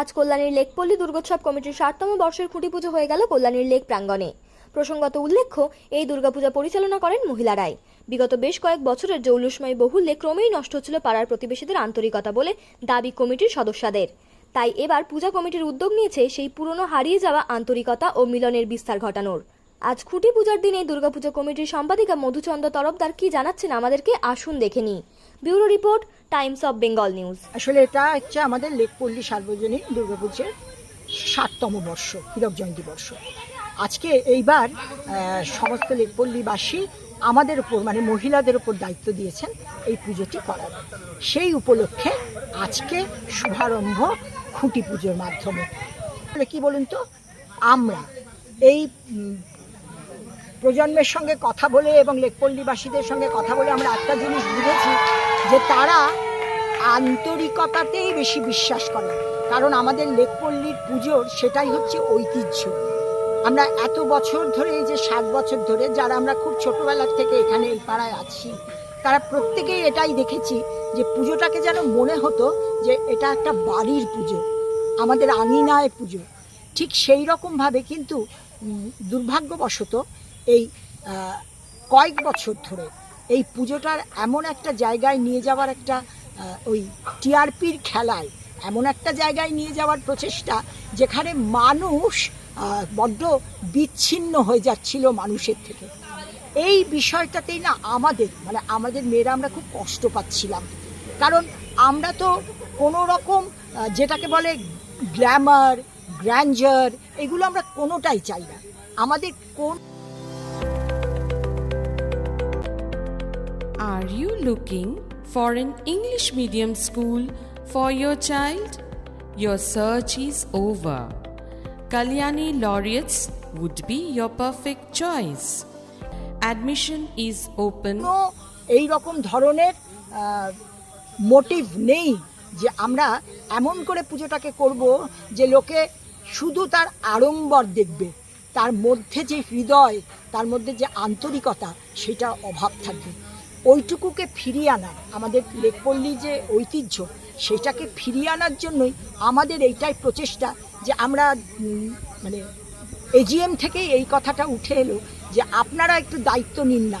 আজ কল্যাণীর লেকপল্লী দুর্গোৎসব কমিটির ষাটতম বর্ষের খুঁটি পুজো হয়ে গেল কল্যাণীর লেক প্রাঙ্গণে। প্রসঙ্গত উল্লেখ্য, এই দুর্গাপূজা পরিচালনা করেন মহিলারাই। বিগত বেশ কয়েক বছরের জৌলুসময় বহুল্যে ক্রমেই নষ্ট হচ্ছিল পাড়ার প্রতিবেশীদের আন্তরিকতা বলে দাবি কমিটির সদস্যদের। তাই এবার পূজা কমিটির উদ্যোগ নিয়েছে সেই পুরনো হারিয়ে যাওয়া আন্তরিকতা ও মিলনের বিস্তার ঘটানোর। আজ খুঁটি পূজার দিনে দুর্গাপুজো কমিটির সম্পাদিকা মধুচন্দ্র তরফদার কি জানাচ্ছেন আমাদেরকে আসুন দেখে নিই। Bureau report, Times of Bengal news. আসলে এটা হচ্ছে আমাদের লেকপল্লী সার্বজনীন দুর্গাপুজোর ষাটতম বর্ষ, হীরক জয়ন্তী বর্ষ। আজকে এইবার সমস্ত লেকপল্লীবাসী আমাদের উপর মানে মহিলাদের ওপর দায়িত্ব দিয়েছেন এই পুজোটি করার। সেই উপলক্ষে আজকে শুভারম্ভ খুঁটি পুজোর মাধ্যমে। কি বলুন তো? আমরা এই প্রজন্মের সঙ্গে কথা বলে এবং লেকপল্লীবাসীদের সঙ্গে কথা বলে আমরা একটা জিনিস বুঝেছি, যে তারা আন্তরিকতাতেই বেশি বিশ্বাস করে। কারণ আমাদের লেকপল্লীর পুজোর সেটাই হচ্ছে ঐতিহ্য। আমরা এত বছর ধরে, এই যে ষাট বছর ধরে যারা আমরা খুব ছোটোবেলার থেকে এখানে এই পাড়ায় আছি, তারা প্রত্যেকেই এটাই দেখেছি, যে পুজোটাকে যেন মনে হতো যে এটা একটা বাড়ির পুজো, আমাদের আঙিনায় পুজো। ঠিক সেই রকমভাবে কিন্তু দুর্ভাগ্যবশত এই কয়েক বছর ধরে এই পুজোটার এমন একটা জায়গায় নিয়ে যাওয়ার একটা ওই টিআরপির খেলায় এমন একটা জায়গায় নিয়ে যাওয়ার প্রচেষ্টা যেখানে মানুষ বড্ড বিচ্ছিন্ন হয়ে যাচ্ছিল মানুষের থেকে। এই বিষয়টাতেই না আমাদের মানে আমাদের মেয়েরা আমরা খুব কষ্ট পাচ্ছিলাম। কারণ আমরা তো কোনো রকম যেটাকে বলে গ্ল্যামার গ্র্যান্ডার এগুলো আমরা কোনোটাই চাই না। আমাদের কোন Are you looking for an English medium school for your child? Your search is over. Kalyani Laureates would be your perfect choice. Admission is open. এই রকম ধরনের মোটিভ নেই যে আমরা এমন করে পুজোটাকে করব যে লোকে শুধু তার আড়ম্বর দেখবে তার মধ্যে যে হৃদয় তার মধ্যে যে আন্তরিকতা সেটা অভাব থাকবে ওইটুকুকে ফিরিয়ে আনা আমাদের লেকপল্লী যে ঐতিহ্য, সেটাকে ফিরিয়ে আনার জন্যই আমাদের এইটাই প্রচেষ্টা যে আমরা মানে এজিএম থেকেই এই কথাটা উঠে এলো যে আপনারা একটু দায়িত্ব নিন না।